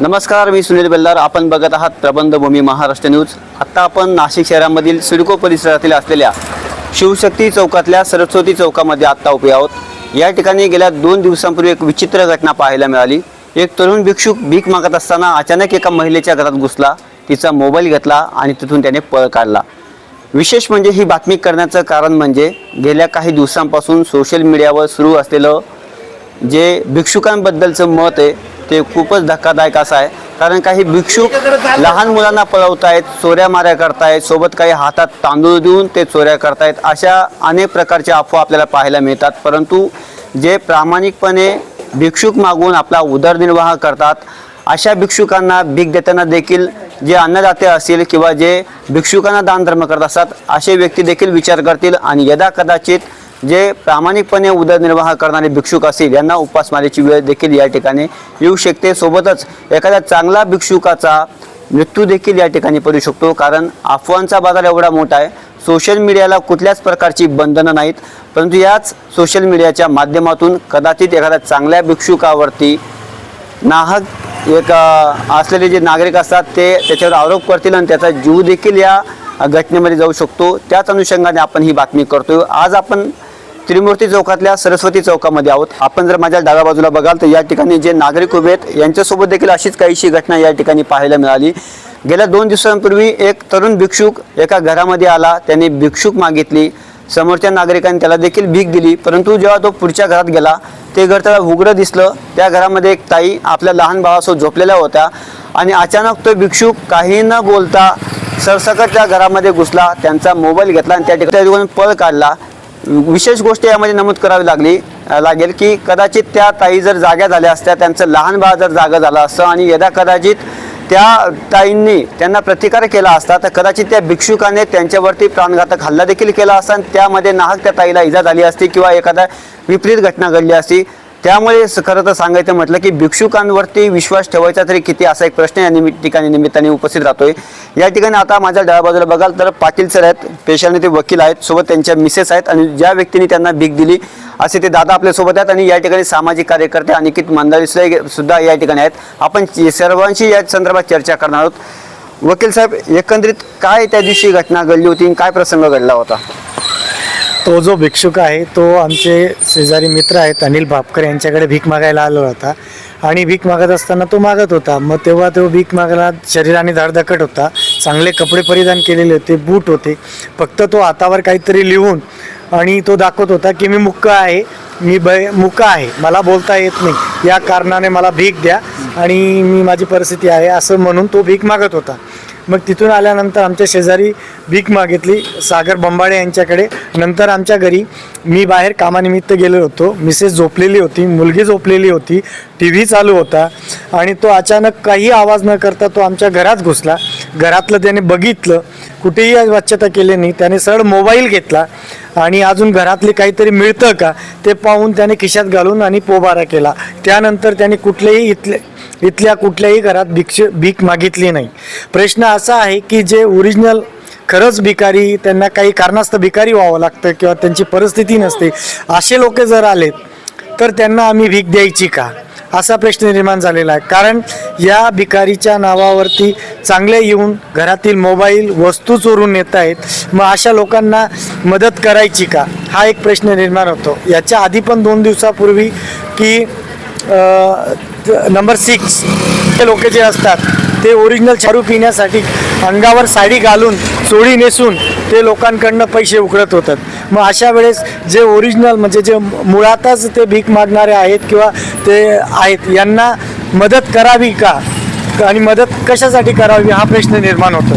नमस्कार मी सुनील बेल्लार. आपण बघत आहात प्रबंधभूमी महाराष्ट्र न्यूज. आत्ता आपण नाशिक शहरामधील सिडको परिसरातील असलेल्या शिवशक्ती चौकातल्या सरस्वती चौकामध्ये आत्ता उभे आहोत. या ठिकाणी गेल्या दोन दिवसांपूर्वी एक विचित्र घटना पाहायला मिळाली. एक तरुण भिक्षुक भीक मागत असताना अचानक एका महिलेच्या घरात घुसला. तिचा मोबाईल घेतला आणि तिथून त्याने पळ काढला. विशेष म्हणजे ही बातमी करण्याचं कारण म्हणजे गेल्या काही दिवसांपासून सोशल मीडियावर सुरू असलेलं जे भिक्षुकांबद्दलचं मत आहे ते खूपच धक्कादायक असं आहे. कारण काही भिक्षुक लहान मुलांना पळवत आहेत चोऱ्या माऱ्या करतायत सोबत काही हातात तांदूळ देऊन ते चोऱ्या करतायत अशा अनेक प्रकारच्या अफवा आपल्याला पाहायला मिळतात. परंतु जे प्रामाणिकपणे भिक्षुक मागून आपला उदरनिर्वाह करतात अशा भिक्षुकांना भीक देताना देखील जे अन्नदाते असतील किंवा जे भिक्षुकांना दानधर्म करत असतात असे व्यक्ती देखील विचार करतील आणि यदा कदाचित जे प्रामाणिकपणे उदरनिर्वाह करणारे भिक्षुक असतील यांना उपासमारीची वेळ देखील या ठिकाणी येऊ शकते. सोबतच एखाद्या चांगला भिक्षुकाचा मृत्यू देखील या ठिकाणी पडू शकतो कारण अफवांचा बाजार एवढा मोठा आहे. सोशल मीडियाला कुठल्याच प्रकारची बंधनं नाहीत परंतु याच सोशल मीडियाच्या माध्यमातून कदाचित एखाद्या चांगल्या भिक्षुकावरती नाहक एक असलेले जे नागरिक असतात ते त्याच्यावर आरोप करतील आणि त्याचा जीव देखील या घटनेमध्ये जाऊ शकतो. त्याच अनुषंगाने आपण ही बातमी करतो आज आपण त्रिमूर्ती चौकातल्या सरस्वती चौकामध्ये आहोत. आपण जर माझ्या डाव्या बाजूला बघाल तर या ठिकाणी जे नागरिक उभे आहेत यांच्यासोबत देखील अशीच काहीशी घटना या ठिकाणी पाहायला मिळाली. गेल्या दोन दिवसांपूर्वी एक तरुण भिक्षुक एका घरामध्ये आला. त्याने भिक्षुक मागितली. समोरच्या नागरिकांनी त्याला देखील भीक दिली. परंतु जेव्हा तो पुढच्या घरात गेला ते घर त्याला उघडं दिसलं. त्या घरामध्ये एक ताई आपल्या लहान भावासोबत झोपलेल्या होत्या आणि अचानक तो भिक्षुक काही न बोलता सरसकट त्या घरामध्ये घुसला. त्यांचा मोबाईल घेतला आणि त्या ठिकाणी त्या ठिकाणी पळ काढला. विशेष गोष्ट यामध्ये नमूद करावी लागली लागेल की कदाचित त्या ताई जर जाग्या झाल्या असत्या त्यांचं लहान बाळ जर जागा झालं असतं आणि यदा कदाचित त्या ताईंनी त्यांना प्रतिकार केला असता तर कदाचित त्या भिक्षुकाने त्यांच्यावरती प्राणघातक हल्ला देखील केला असता आणि त्यामध्ये नाहक त्या ताईला इजा झाली असती किंवा एखादा विपरीत घटना घडली असती. त्यामुळे खरं तर सांगायचं म्हटलं की भिक्षुकांवरती विश्वास ठेवायचा तरी किती असा एक प्रश्न या निमित्त ठिकाणी निमित्ताने उपस्थित राहतोय. या ठिकाणी आता माझ्या डाव्या बाजूला बघाल तर पाटील सर आहेत पेशाने ते वकील आहेत सोबत त्यांच्या मिसेस आहेत आणि ज्या व्यक्तीने त्यांना भीक दिली असे ते दादा आपल्यासोबत आहेत आणि या ठिकाणी सामाजिक कार्यकर्ते अनिकित मंदारी सुद्धा- या ठिकाणी आहेत. आपण सर्वांशी या संदर्भात चर्चा करणार आहोत. वकील साहेब एकंदरीत काय त्या दिवशी घटना घडली होती आणि काय प्रसंग घडला होता? तो जो भिक्षुक आहे तो आमचे शेजारी मित्र आहेत अनिल भापकर यांच्याकडे भीक मागायला आलो होता. आणि भीक मागत असताना तो मागत होता. मग तेव्हा तो भीक मागायला शरीराने धडधकट होता. चांगले कपडे परिधान केलेले होते बूट होते. फक्त तो हातावर काहीतरी लिहून आणि तो दाखवत होता की मी मुक्क आहे मी ब मुक्क आहे. मला बोलता येत नाही. या कारणाने मला भीक द्या आणि मी माझी परिस्थिती आहे असं म्हणून तो भीक मागत होता. मग तिथून आल्यानंतर आमच्या शेजारी भीक मागितली सागर बंबाडे यांच्याकडे. नंतर आमच्या घरी मी बाहेर कामानिमित्त गेलो होतो. मिसेस झोपलेली होती मुलगी झोपलेली होती टी व्ही चालू होता आणि तो अचानक काही आवाज न करता तो आमच्या घरात घुसला. घरातलं त्याने बघितलं कुठेही स्वच्छता केली नाही. त्याने सरळ मोबाईल घेतला आणि अजून घरातले काहीतरी मिळतं का ते पाहून त्याने खिशात घालून आणि पोबारा केला. त्यानंतर त्याने कुठलेही इथले इथल्या कुठल्याही घरात भिक्ष भीक मागितली नाही. प्रश्न असा आहे की जे ओरिजिनल खरंच भिकारी त्यांना काही कारणास्तव भिकारी व्हावं लागतं किंवा त्यांची परिस्थिती नसते असे लोक जर आलेत तर त्यांना आम्ही भीक द्यायची का? असा प्रश्न निर्माण झालेला आहे. कारण या भिकारीच्या नावावरती चांगले येऊन घरातील मोबाईल वस्तू चोरून नेत आहेत मग अशा लोकांना मदत करायची का? हा एक प्रश्न निर्माण होतो. याच्या आधी पण दोन दिवसापूर्वी की नंबर सिक्स हे लोक जे असतात. ते ओरिजिनल चारू पिण्यासाठी अंगावर साडी घालून चोळी नेसून ते लोकांकडनं पैसे उकळत होतात. मग अशा वेळेस जे ओरिजिनल म्हणजे जे मुळातच ते भीक मागणारे आहेत किंवा ते आहेत यांना मदत करावी का? आणि मदत कशासाठी करावी हा प्रश्न निर्माण होतो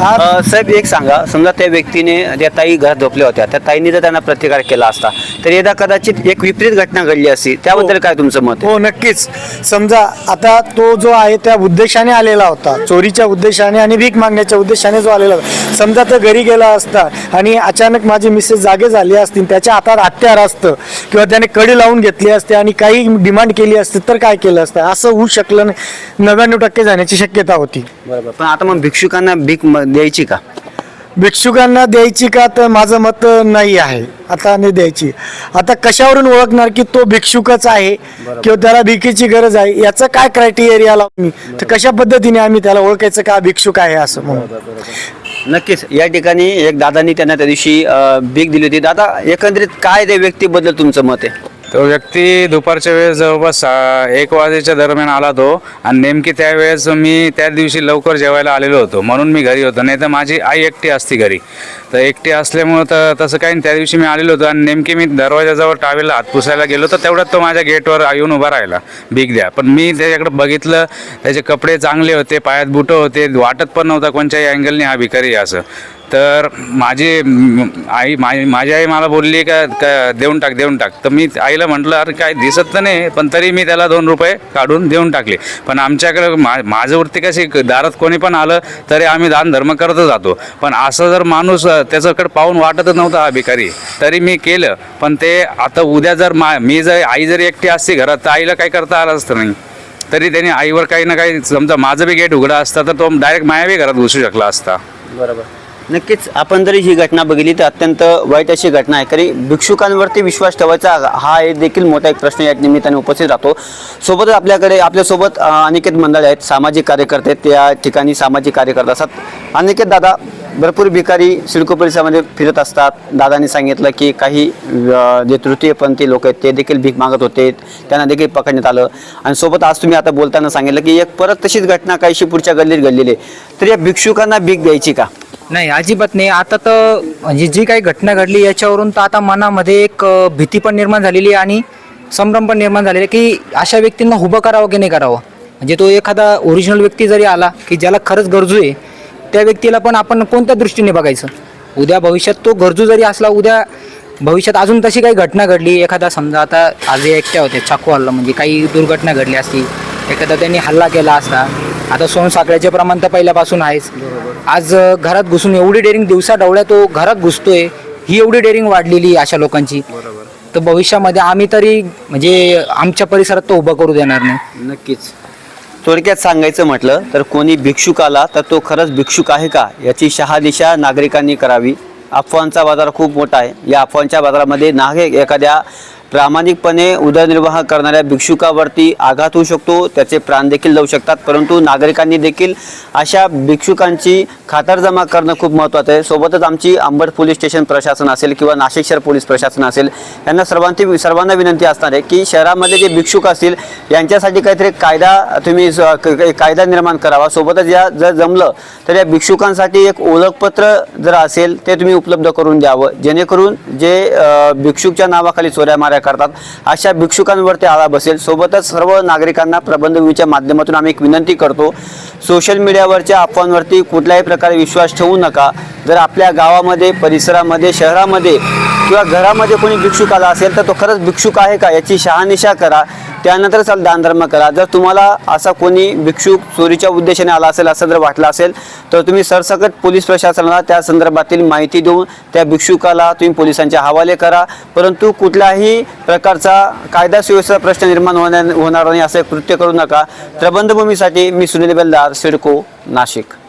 अ, साहेब एक सांगा. समजा त्या व्यक्तीने त्या ताई घरात झोपल्या होत्या. त्या ताईने जर त्यांना प्रतिकार केला असता तर यदा कदाचित एक विपरीत घटना घडली असती. त्याबद्दल काय तुमचं मत आहे? हो नक्कीच. समजा आता तो जो आहे त्या उद्देशाने आलेला होता. चोरीच्या उद्देशाने आणि भीक मागण्याच्या उद्देशाने जो आलेला होता. समजा तो घरी गेला असता आणि अचानक माझी मिसेस जागे झाली असतील त्याच्या हातात हत्यार असतं किंवा त्याने कडी लावून घेतली असते आणि काही डिमांड केली असते तर काय केलं असतं? असं होऊ शकलं नाही. नव्याण्णव टक्के जाण्याची शक्यता होती. बरोबर. पण आता मग भिक्षुकांना भीक म- द्यायची का? भिक्षुकांना द्यायची का तर माझं मत नाही आहे. आता नाही द्यायची. आता कशावरून ओळखणार की तो भिक्षुकच आहे किंवा त्याला भिकेची गरज आहे? याचं काय क्रायटेरिया लावून मी? तर कशा पद्धतीने आम्ही त्याला ओळखायचं का भिक्षुक आहे असं म्हणून? नक्कीच. या ठिकाणी एक दादांनी त्यांना त्या दिवशी भीक दिली होती. दादा एकंदरीत काय त्या व्यक्तीबद्दल तुमचं मत आहे? तो व्यक्ती दुपारच्या वेळेस जवळपास एक वाजेच्या दरम्यान आला तो आणि नेमकी त्यावेळेस मी त्या दिवशी लवकर जेवायला आलेलो होतो. म्हणून मी घरी होतो. नाही तर माझी आई एकटी असती घरी. तर एकटी असल्यामुळं तर तसं काही नाही. त्या दिवशी मी आलेलो होतो आणि नेमकी मी दरवाजाजवळ टावेला हात पुसायला गेलो तर तेवढ्यात तो माझ्या गेटवर येऊन उभा राहिला. भीक द्या. पण मी त्याच्याकडे बघितलं. त्याचे कपडे चांगले होते. पायात बुटं होते. वाटत पण नव्हता कोणत्याही अँगलने हा भिकारी असं. तर माझी आई माझी माझी आई मला बोलली का का देऊन टाक देऊन टाक. तर मी आईला म्हटलं अरे काय दिसत तर नाही पण तरी मी त्याला दोन रुपये काढून देऊन टाकले. पण आमच्याकडे मा माझ्यावरती कशी दारात कोणी पण आलं तरी आम्ही दान धर्म करतच जातो. पण असं जर माणूस त्याच्याकडे पाहून वाटतच नव्हता हा भिकारी. तरी मी केलं. पण ते आता उद्या जर मा मी जर आई जर एकटी असती घरात तर आईला काही करता आलं असतं नाही. तरी त्याने आईवर काही ना काही समजा माझं बी गेट उघडा असता तर तो डायरेक्ट माया बी घरात घुसू शकला असता. बरोबर. नक्कीच आपण जरी ही घटना बघितली तर अत्यंत वाईट अशी घटना आहे. कारण भिक्षुकांवरती विश्वास ठेवायचा हा एक देखील मोठा एक प्रश्न या निमित्ताने उपस्थित राहतो. सोबतच आपल्याकडे आपल्यासोबत अं, अनिकेत मंडळ आहेत सामाजिक कार्यकर्ते त्या ठिकाणी सामाजिक कार्यकर्ते असतात. अनिकेत दादा भरपूर भिकारी सिडको परिसरामध्ये फिरत असतात. दादांनी सांगितलं की काही जे तृतीयपंथी लोक आहेत ते देखील भीक मागत होते. त्यांना देखील पकडण्यात आलं. आणि सोबत आज तुम्ही आता बोलताना सांगितलं की एक परत तशीच घटना काहीशी पुढच्या गल्लीत घडलेली आहे. तर या भिक्षुकांना भीक द्यायची का? नाही अजिबात नाही. आता तर म्हणजे जी काही घटना घडली याच्यावरून तर आता मनामध्ये एक भीती पण निर्माण झालेली आहे आणि संभ्रम पण निर्माण झालेला आहे की अशा व्यक्तींना उभं करावं की नाही करावं? म्हणजे तो एखादा ओरिजिनल व्यक्ती जरी आला की ज्याला खरंच गरजू आहे त्या व्यक्तीला पण आपण कोणत्या दृष्टीने बघायचं? उद्या भविष्यात तो गरजू जरी असला उद्या भविष्यात अजून तशी काही घटना घडली एखादा समजा आता आज एकट्या होते चाकू हल्ला म्हणजे काही दुर्घटना घडली असती एखादा त्यांनी हल्ला केला असता. आता सोनसाखळ्याचे प्रमाण तर पहिल्यापासून आहेच. आज घरात घुसून एवढी डेअरिंग दिवसा डवळ्या तो घरात घुसतोय ही एवढी डेअरिंग वाढलेली अशा लोकांची. तर भविष्यामध्ये आम्ही तरी म्हणजे आमच्या परिसरात तो उभं करू देणार नाही. नक्कीच. थोडक्यात सांगायचं म्हटलं तर कोणी भिक्षुक आला तर तो खरंच भिक्षुक आहे का? याची शहादिशा नागरिकांनी करावी. अफवांचा बाजार खूप मोठा आहे. या अफवांच्या बाजारामध्ये नागरिक एखाद्या प्रामाणिकपणे उदरनिर्वाह करणाऱ्या भिक्षुकावरती आघात होऊ शकतो त्याचे प्राण देखील जाऊ शकतात. परंतु नागरिकांनी देखील अशा भिक्षुकांची खातरजमा करणं खूप महत्त्वाचं आहे. सोबतच आमची अंबड पोलीस स्टेशन प्रशासन असेल किंवा नाशिक शहर पोलीस प्रशासन असेल यांना सर्वांची सर्वांना विनंती असणार आहे की शहरामध्ये जे भिक्षुक असतील यांच्यासाठी काहीतरी कायदा तुम्ही स- कायदा निर्माण करावा. सोबतच या जर जमलं तर या भिक्षुकांसाठी एक ओळखपत्र जर असेल ते तुम्ही उपलब्ध करून द्यावं. जेणेकरून जे भिक्षुकच्या नावाखाली चोऱ्या माऱ्या करतात. अशा भिक्षुकांवरती आळा बसेल. सोबतच सर्व नागरिकांना प्रबंधभूमीच्या माध्यमातून आम्ही एक विनंती करतो. सोशल मीडियावरच्या अफवांवरती कुठल्याही प्रकारे विश्वास ठेवू नका. जर आपल्या गावामध्ये परिसरामध्ये शहरामध्ये किंवा घरामध्ये कोणी भिक्षुक आला असेल तर तो खरंच भिक्षुक आहे का? याची शहानिशा करा. त्यानंतर चाल दानधर्म करा. जर तुम्हाला असा कोणी भिक्षुक चोरीच्या उद्देशाने आला असेल असं जर वाटलं असेल तर तुम्ही सरसकट पोलीस प्रशासनाला त्या संदर्भातील माहिती देऊन त्या भिक्षुकाला तुम्ही पोलिसांच्या हवाले करा. परंतु कुठल्याही प्रकारचा कायदा सुव्यवस्था प्रश्न निर्माण होण्या होणार नाही असं कृत्य करू नका. प्रबंधभूमीसाठी मी सुनील बेलदार सिडको नाशिक.